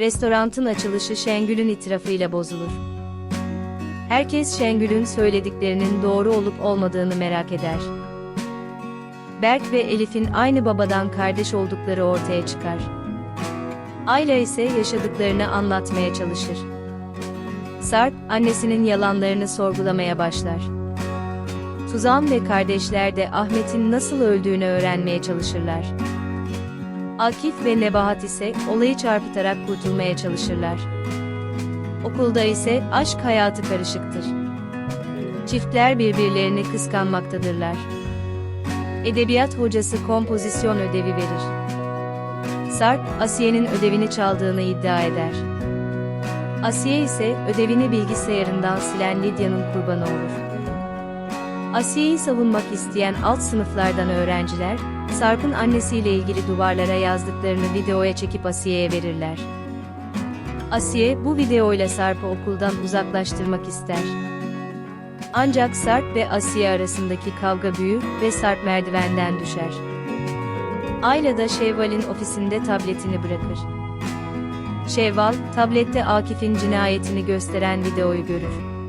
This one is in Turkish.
Restorantın açılışı Şengül'ün itirafıyla bozulur. Herkes Şengül'ün söylediklerinin doğru olup olmadığını merak eder. Berk ve Elif'in aynı babadan kardeş oldukları ortaya çıkar. Ayla ise yaşadıklarını anlatmaya çalışır. Sarp, annesinin yalanlarını sorgulamaya başlar. Suzan ve kardeşler de Ahmet'in nasıl öldüğünü öğrenmeye çalışırlar. Akif ve Nebahat ise olayı çarpıtarak kurtulmaya çalışırlar. Okulda ise aşk hayatı karışıktır. Çiftler birbirlerini kıskanmaktadırlar. Edebiyat hocası kompozisyon ödevi verir. Sarp, Asiye'nin ödevini çaldığını iddia eder. Asiye ise ödevini bilgisayarından silen Lidya'nın kurbanı olur. Asiye'yi savunmak isteyen alt sınıflardan öğrenciler, Sarp'ın annesiyle ilgili duvarlara yazdıklarını videoya çekip Asiye'ye verirler. Asiye bu videoyla Sarp'ı okuldan uzaklaştırmak ister. Ancak Sarp ve Asiye arasındaki kavga büyür ve Sarp merdivenden düşer. Ayla da Şevval'in ofisinde tabletini bırakır. Şevval, tablette Akif'in cinayetini gösteren videoyu görür.